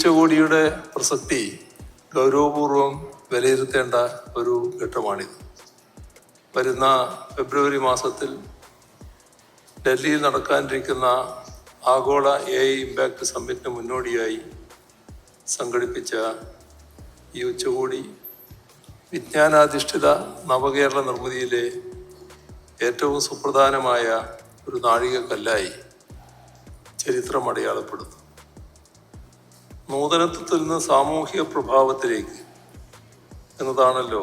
ഉച്ചകോടിയുടെ പ്രസക്തി ഗൗരവപൂർവം വിലയിരുത്തേണ്ട ഒരു ഘട്ടമാണിത്. വരുന്ന ഫെബ്രുവരി മാസത്തിൽ ഡൽഹിയിൽ നടക്കാനിരിക്കുന്ന ആഗോള എ ഐ ഇമ്പാക്ട് സമ്മിറ്റിന് മുന്നോടിയായി സംഘടിപ്പിച്ച ഈ ഉച്ചകോടി വിജ്ഞാനാധിഷ്ഠിത നവകേരള നിർമ്മിതിയിലെ ഏറ്റവും സുപ്രധാനമായ ഒരു നാഴികക്കല്ലായി ചരിത്രം അടയാളപ്പെടുന്നു നൂതനത്വത്തിൽ നിന്ന് സാമൂഹിക പ്രഭാവത്തിലേക്ക് എന്നതാണല്ലോ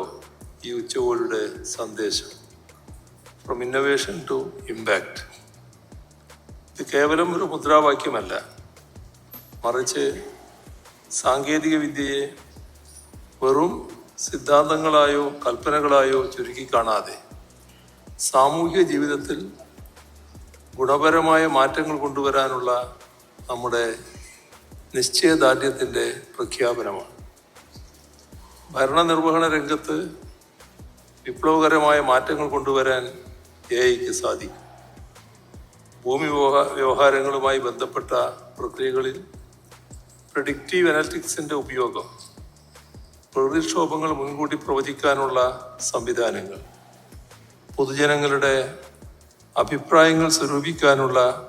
ഈ ഉച്ചകോടിയുടെ സന്ദേശം. ഫ്രം ഇന്നോവേഷൻ ടു ഇമ്പാക്റ്റ് ഇത് കേവലം ഒരു മുദ്രാവാക്യമല്ല. മറിച്ച് സാങ്കേതിക വിദ്യയെ വെറും സിദ്ധാന്തങ്ങളായോ കൽപ്പനകളായോ ചുരുക്കി കാണാതെ സാമൂഹിക ജീവിതത്തിൽ ഗുണപരമായ മാറ്റങ്ങൾ കൊണ്ടുവരാനുള്ള നമ്മുടെ നിശ്ചയദാർഢ്യത്തിന്റെ പ്രഖ്യാപനമാണ്. ഭരണനിർവഹണ രംഗത്ത് വിപ്ലവകരമായ മാറ്റങ്ങൾ കൊണ്ടുവരാൻ എ ഐക്ക് സാധിക്കും. ഭൂമി വ്യവഹാ- വ്യവഹാരങ്ങളുമായി ബന്ധപ്പെട്ട പ്രക്രിയകളിൽ പ്രഡിക്റ്റീവ് അനലിറ്റിക്സിന്റെ ഉപയോഗം പ്രകൃതിക്ഷോഭങ്ങൾ മുൻകൂട്ടി പ്രവചിക്കാനുള്ള സംവിധാനങ്ങൾ പൊതുജനങ്ങളുടെ അഭിപ്രായങ്ങൾ സ്വരൂപിക്കാനുള്ള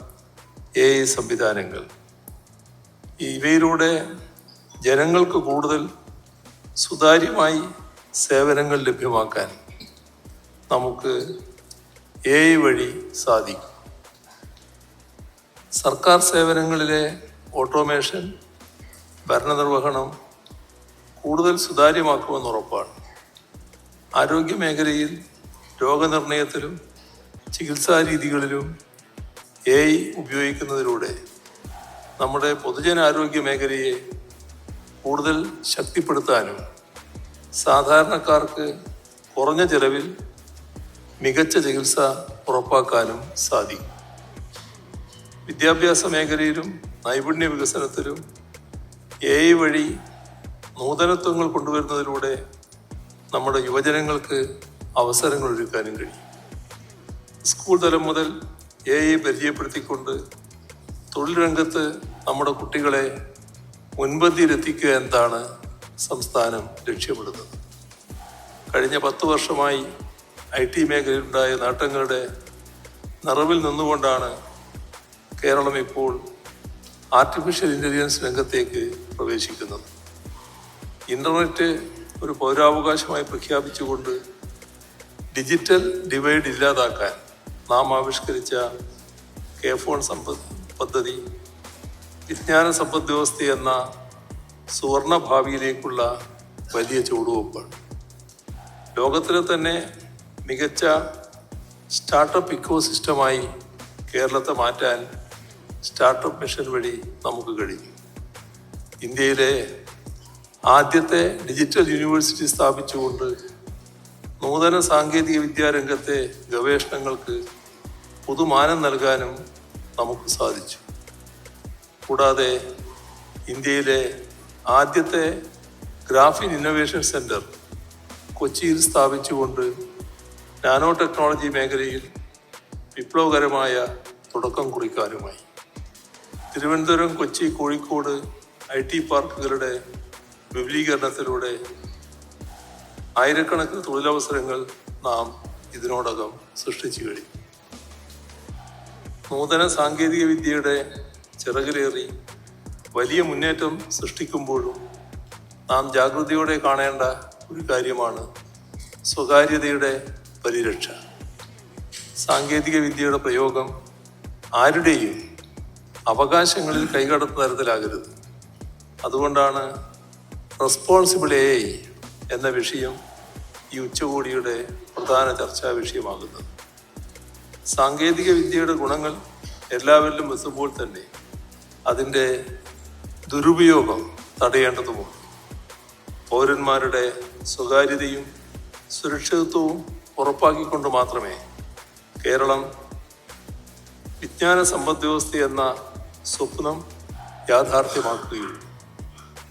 എ സംവിധാനങ്ങൾ ഇവയിലൂടെ ജനങ്ങൾക്ക് കൂടുതൽ സുതാര്യമായി സേവനങ്ങൾ ലഭ്യമാക്കാൻ നമുക്ക് എ ഐ വഴി സാധിക്കും. സർക്കാർ സേവനങ്ങളിലെ ഓട്ടോമേഷൻ ഭരണനിർവഹണം കൂടുതൽ സുതാര്യമാക്കുമെന്ന് ഉറപ്പാണ്. ആരോഗ്യ മേഖലയിൽ രോഗനിർണയത്തിലും ചികിത്സാ രീതികളിലും എ ഐ ഉപയോഗിക്കുന്നതിലൂടെ നമ്മുടെ പൊതുജനാരോഗ്യ മേഖലയെ കൂടുതൽ ശക്തിപ്പെടുത്താനും സാധാരണക്കാർക്ക് കുറഞ്ഞ ചെലവിൽ മികച്ച ചികിത്സ ഉറപ്പാക്കാനും സാധിക്കും. വിദ്യാഭ്യാസ മേഖലയിലും നൈപുണ്യ വികസനത്തിലും എ ഐ വഴി നൂതനത്വങ്ങൾ കൊണ്ടുവരുന്നതിലൂടെ നമ്മുടെ യുവജനങ്ങൾക്ക് അവസരങ്ങൾ ഒരുക്കാനും കഴിയും. സ്കൂൾ തലം മുതൽ എ ഐ പരിചയപ്പെടുത്തിക്കൊണ്ട് തൊഴിൽ രംഗത്ത് നമ്മുടെ കുട്ടികളെ മുൻപന്തിയിലെത്തിക്കുക എന്നതാണ് സംസ്ഥാനം ലക്ഷ്യമിടുന്നത്. കഴിഞ്ഞ പത്ത് വർഷമായി ഐ ടി മേഖലയിലുണ്ടായ നേട്ടങ്ങളുടെ നിറവിൽ നിന്നുകൊണ്ടാണ് കേരളം ഇപ്പോൾ ആർട്ടിഫിഷ്യൽ ഇന്റലിജൻസ് രംഗത്തേക്ക് പ്രവേശിക്കുന്നത്. ഇന്റർനെറ്റ് ഒരു പൗരാവകാശമായി പ്രഖ്യാപിച്ചുകൊണ്ട് ഡിജിറ്റൽ ഡിവൈഡ് ഇല്ലാതാക്കാൻ നാം ആവിഷ്കരിച്ച കെ ഫോൺ സമ്പദ് പദ്ധതി വിജ്ഞാന സമ്പദ് വ്യവസ്ഥ എന്ന സുവർണ ഭാവിയിലേക്കുള്ള വലിയ ചുവടുവെപ്പാണ്. ലോകത്തിലെ തന്നെ മികച്ച സ്റ്റാർട്ടപ്പ് ഇക്കോസിസ്റ്റമായി കേരളത്തെ മാറ്റാൻ സ്റ്റാർട്ടപ്പ് മിഷൻ വഴി നമുക്ക് കഴിഞ്ഞു. ഇന്ത്യയിലെ ആദ്യത്തെ ഡിജിറ്റൽ യൂണിവേഴ്സിറ്റി സ്ഥാപിച്ചുകൊണ്ട് നൂതന സാങ്കേതിക വിദ്യാരംഗത്തെ ഗവേഷണങ്ങൾക്ക് പുതുമാനം നൽകാനും നമുക്ക് സാധിച്ചു. കൂടാതെ ഇന്ത്യയിലെ ആദ്യത്തെ ഗ്രാഫിൻ ഇന്നൊവേഷൻ സെന്റർ കൊച്ചിയിൽ സ്ഥാപിച്ചുകൊണ്ട് നാനോ ടെക്നോളജി മേഖലയിൽ വിപ്ലവകരമായ തുടക്കം കുറിക്കാനുമായി. തിരുവനന്തപുരം കൊച്ചി കോഴിക്കോട് ഐ ടി പാർക്കുകളുടെ വിപുലീകരണത്തിലൂടെ ആയിരക്കണക്കിന് തൊഴിലവസരങ്ങൾ നാം ഇതിനോടകം സൃഷ്ടിച്ചു കഴിഞ്ഞു. നൂതന സാങ്കേതിക വിദ്യയുടെ ചിറകിലേറി വലിയ മുന്നേറ്റം സൃഷ്ടിക്കുമ്പോഴും നാം ജാഗ്രതയോടെ കാണേണ്ട ഒരു കാര്യമാണ് സ്വകാര്യതയുടെ പരിരക്ഷ. സാങ്കേതിക വിദ്യയുടെ പ്രയോഗം ആരുടെയും അവകാശങ്ങളിൽ കൈകടത്തുന്ന തരത്തിലാകരുത്. അതുകൊണ്ടാണ് റെസ്പോൺസിബിൾ എ എന്ന വിഷയം ഈ ഉച്ചകോടിയുടെ പ്രധാന ചർച്ചാ വിഷയമാകുന്നത്. സാങ്കേതിക വിദ്യയുടെ ഗുണങ്ങൾ എല്ലാവരിലും എത്തുമ്പോൾ തന്നെ അതിന്റെ ദുരുപയോഗം തടയേണ്ടതുമാണ്. പൗരന്മാരുടെ സ്വകാര്യതയും സുരക്ഷിതത്വവും ഉറപ്പാക്കിക്കൊണ്ട് മാത്രമേ കേരളം വിജ്ഞാന സമ്പദ് വ്യവസ്ഥ എന്ന സ്വപ്നം യാഥാർത്ഥ്യമാക്കുകയുള്ളൂ.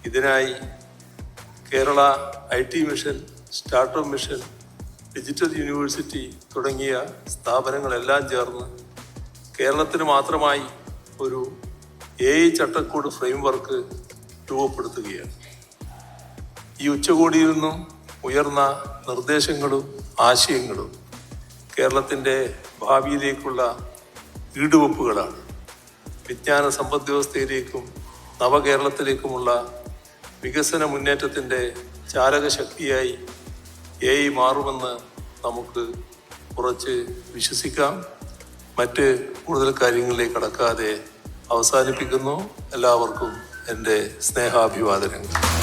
ഇതിനായി Kerala I T mission startup mission digital university തുടങ്ങിയ സ്ഥാപനങ്ങളെല്ലാം ചേർന്ന് കേരളത്തിന് മാത്രമായി ഒരു എ ഐ ചട്ടക്കൂട് ഫ്രെയിംവർക്ക് രൂപപ്പെടുത്തുകയാണ്. ഈ ഉച്ചകോടിയിൽ നിന്നും ഉയർന്ന നിർദ്ദേശങ്ങളും ആശയങ്ങളും കേരളത്തിന്റെ ഭാവിയിലേക്കുള്ള ഈടുവെപ്പുകളാണ്. വിജ്ഞാന സമ്പദ് വ്യവസ്ഥയിലേക്കും നവകേരളത്തിലേക്കുമുള്ള വികസന മുന്നേറ്റത്തിന്റെ ചാലകശക്തിയായി എ ഐ മാറുമെന്ന് നമുക്ക് കുറച്ച് വിശ്വസിക്കാം. മറ്റ് കൂടുതൽ കാര്യങ്ങളിലേക്ക് കടക്കാതെ അവസാനിപ്പിക്കുന്നു. എല്ലാവർക്കും എന്റെ സ്നേഹാഭിവാദനങ്ങൾ.